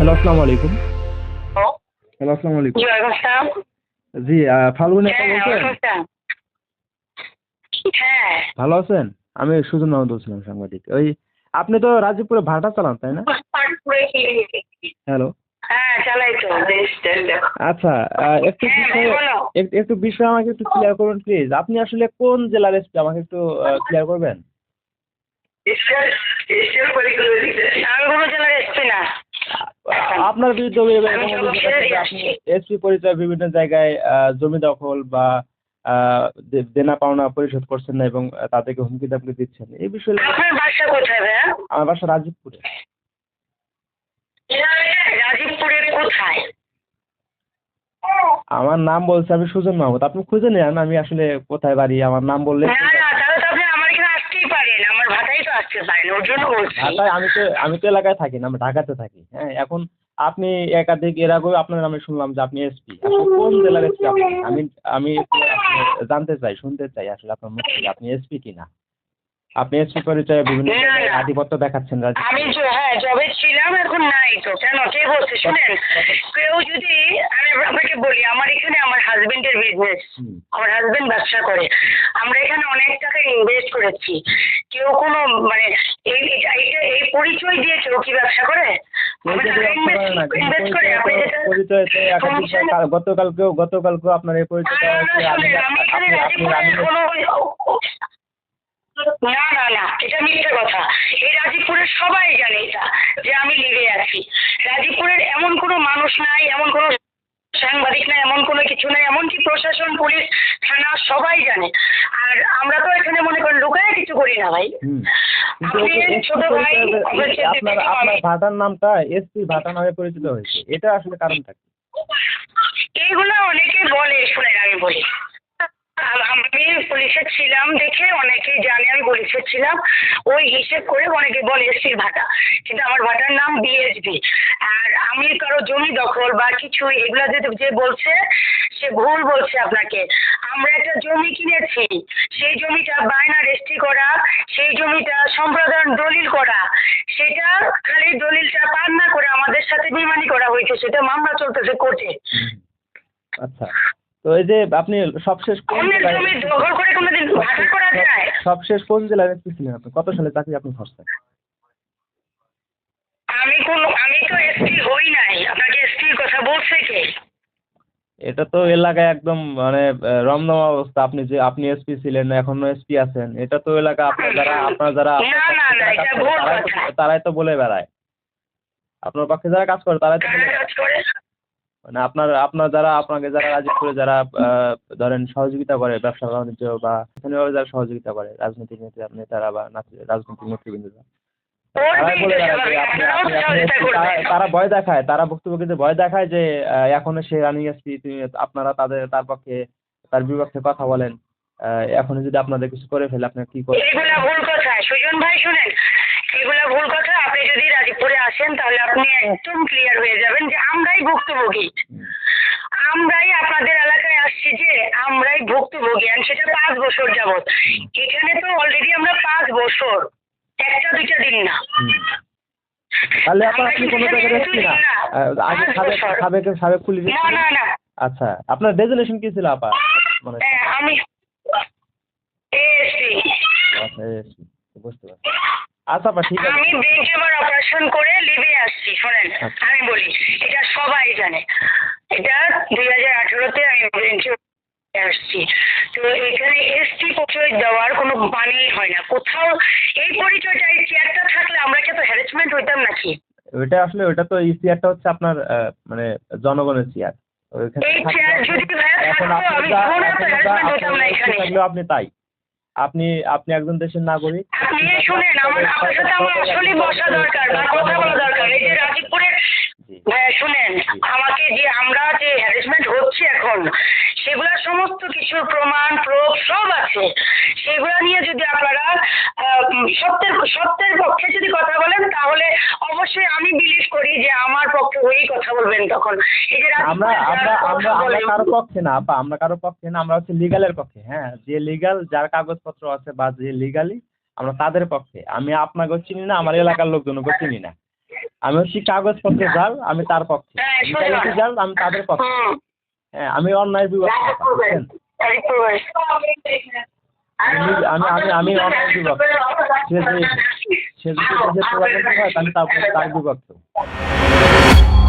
Hello আসসালামু আলাইকুম hello আসসালামু। আলাইকুম জি ফাল্গুন হ্যাঁ বলছেন হ্যাঁ। ভালো আছেন? আমি সুজন মাহমুদ বলছিলাম সাংবাদিক। ওই আপনি তো রাজীবপুরে ভাটা চালান তাই না? হ্যালো। হ্যাঁ আচ্ছা একটু বিষয় একটু বিষয় আমাকে একটু ক্লিয়ার করুন প্লিজ আপনি আসলে কোন জেলার এসপি আমাকে একটু ক্লিয়ার করবেন? আমি কোনো জেলার এসছি না। আ- আপনার বিরুদ্ধে। এসপি পরিচয় বিভিন্ন জায়গায় জমি দখল বা দেনা পাওনা পরিশোধ করছেন না এবং তাদেরকে হুমকি দামকি দিচ্ছেন। এই বিষয়ে আপনার বাসা কোথায় ভাইয়া? আমার বাসা রাজীবপুরে। রাজীবপুরের কোথায়? আমার নাম বলছে আমি সুজন মাহমুদ। আপনি খুঁজে নেন আমি আসলে কোথায় বাড়ি আমার নাম বললে আমি তো আমি তো এলাকায় থাকি না আমি ঢাকাতে থাকি। হ্যাঁ এখন আপনি একাধিক এর আগেও আপনার নামে শুনলাম যে আপনি এসপি আপনি কোন জেলার এসপি আপনি আমি আমি জানতে চাই শুনতে চাই আসলে আপনার মুখ থেকে আপনি এসপি কিনা? আপনি এসপি পরিচয়ে বিভিন্ন আধিপত্য দেখাচ্ছেন আমি হ্যাঁ জবে ছিলাম এখন নাই তো। কেন? কে বলছে? শুনেন কেউ যদি আমি আপনাকে বলি আমার এখানে আমার হাজবেন্ডের বিজনেস আমার হাজবেন্ড ব্যবসা করে। আমরা এখানে অনেক টাকা ইনভেস্ট করেছি। কেউ কোনো মানে এই এই পরিচয় দিয়ে কেউ কি ব্যবসা করে? না, গতকালকেও গতকালকেও আপনার এই পরিচয়টা না, না, এটা মিথ্যে কথা। এই রাজীবপুরের সবাই জানে এটা যে আমি লিভে আছি। রাজীবপুরের এমন কোনো মানুষ নাই এমন কোনো সাংবাদিক না এমন কোনো কিছু নাই এমনকি প্রশাসন পুলিশ থানা সবাই জানে। আর আমরা তো এখানে মনে করেন লুকায় কিছু করি না ভাই। এগুলো ছোট ভাই, আপনার ভাটার নামটা এসপি ভাটা নামে পরিচিত হয়েছে। এটা আসলে কারণটা কি? এইগুলো অনেকে বলে শুনে আমি বলি। আমি পুলিশে ছিলাম দেখে অনেকেই জানে, আমি পুলিশে ছিলাম। ওই হিসেব করে অনেকে বলে এসির ভাটা। কিন্তু আমার ভাটার নাম বিএসবি আর আমি কারও জমি দখল বা কিছু, এগুলা যে বলছে, সে ভুল বলছে আপনাকে। আমরা একটা জমি কিনেছি। সেই জমিটা বায়না রেজিস্ট্রি করা, সেই জমিটা সম্প্রদান দলিল করা, সেটা খালি দলিলটা পান না করে আমাদের সাথে বেমানি করা হয়েছে, সেটা মামলা চলতেছে কোর্টে। আচ্ছা। তো এই যে আপনি সবশেষ কোন জেলায় সবশেষ কোন জেলায় এসপি ছিলেন আপনি? কত সালে চাকরি আপনি করছেন? আমি কোন আমি তো এসপি হই নাই। আপনাকে এসপির কথা বলছে কে? এটা তো এলাকায় একদম মানে আহ, রমরমা অবস্থা। আপনি যে আপনি এসপি ছিলেন এখনও এসপি আছেন। এটা তো এলাকা আপনার যারা আপনার যারা না, না, না, এটা ভুল তারাই তো- কথা। তারাই তো বলে বেড়ায়। আপনার পক্ষে যারা কাজ করে তারাই তো মানে আপনার আপনার যারা আপনাকে যারা রাজীবপুরে যারা আহ, ধরেন সহযোগিতা করে ব্যবসা বাণিজ্য বা স্থানীয়ভাবে যারা সহযোগিতা করে রাজনৈতিক নেতা নেতারা বা রাজনৈতিক নেতৃবৃন্দরা তারা- ভয় দেখায় তারা বক্তব্য কিন্তু ভয় দেখায় যে এখনও সে রানিং এসপি তুমি আপনারা তাদের তার পক্ষে তার বিপক্ষে কথা বলেন। আহ, এখনও যদি আপনাদের কিছু করে ফেলে আপনার কি করবেন এগুলা ভুল কথা। সুজন ভাই শুনেন এগুলা ভুল কথা? আপনি যদি রাজীবপুরে আসেন তাহলে আপনি একদম ক্লিয়ার হয়ে যাবেন যে আমরাই ভুক্তভোগী। আমরাই আপনাদের এলাকায় আসছি যে আমরাই ভুক্তভোগী আর সেটা পাঁচ বছর যাবত এখানে তো অলরেডি আমরা পাঁচ বছর। একটা দুইটা দিন না। তাহলে আপনার আপনি কি কোনো জায়গায় এসপি না? আগে সাবেক। সাবেক সাবেক পুলিশ না না না। আচ্ছা। আপনার ডেজিনেশন কি ছিল আপা? মানে হ্যাঁ, আমি এসি আচ্ছা এসপি বুঝতে পারছি আচ্ছা আপা ঠিক আছে। আমি ব্রেন অপারেশন করে লিভে আসছি শোনেন আচ্ছা। আমি বলি এটা সবাই জানে। এটা দুই হাজার আঠেরোতে আমি ব্রেন আসছি। তো এখানে এসটি পরিচয় দেওয়ার কোনো মানেই হয় না। কোথাও এই পরিচয়টা এই চেয়ারটা থাকলে আমরা কি তো হ্যারাসমেন্ট হইতাম নাকি? ওইটা আসলে ওইটা তো এই চেয়ারটা হচ্ছে আপনার মানে জনগণের চেয়ার এই চেয়ার যদি ভাইয়া থাকতো, আমি যা harassment হতাম না এখানে। আপনি তাই। আপনি আপনি একজন দেশের নাগরিক। শুনেন আমার আমার সাথে আমার আসলেই বসা দরকার বা কথা বলা দরকার। এই যে রাজীবপুরের হ্যাঁ শুনেন আমাকে যে আমরা যে হ্যারাসমেন্ট হচ্ছে এখন সেগুলা সমস্ত কিছুর প্রমাণ প্রোভ সব আছে। সেগুলা নিয়ে যদি আপনারা সত্যের সত্যের পক্ষে যদি কথা বলেন তাহলে অবশ্যই আমি বিলিভ করি যে আমার পক্ষে হয়েই কথা বলবেন তখন। এই যে আমরা আমরা আমরা আমরা কারও পক্ষে না আপা আমরা কারও পক্ষে না আমরা হচ্ছে লিগালের পক্ষে হ্যাঁ? যে লিগাল যার কাগজপত্র আছে বা যে লিগালি আমরা তাদের পক্ষে। আমি আপনাকেও চিনি না আমার এলাকার লোকজনকেও চিনি না। আমি হচ্ছি কাগজপত্রে যার আমি তার পক্ষে। হ্যাঁ, লিগালিটি যার আমি তাদের পক্ষে। হ্যাঁ আমি অন্যায় বিভাগ আমি আমি আমি অন্যায় বিভক্ত সে যে সে যদি দেশে প্রধানমন্ত্রী হয়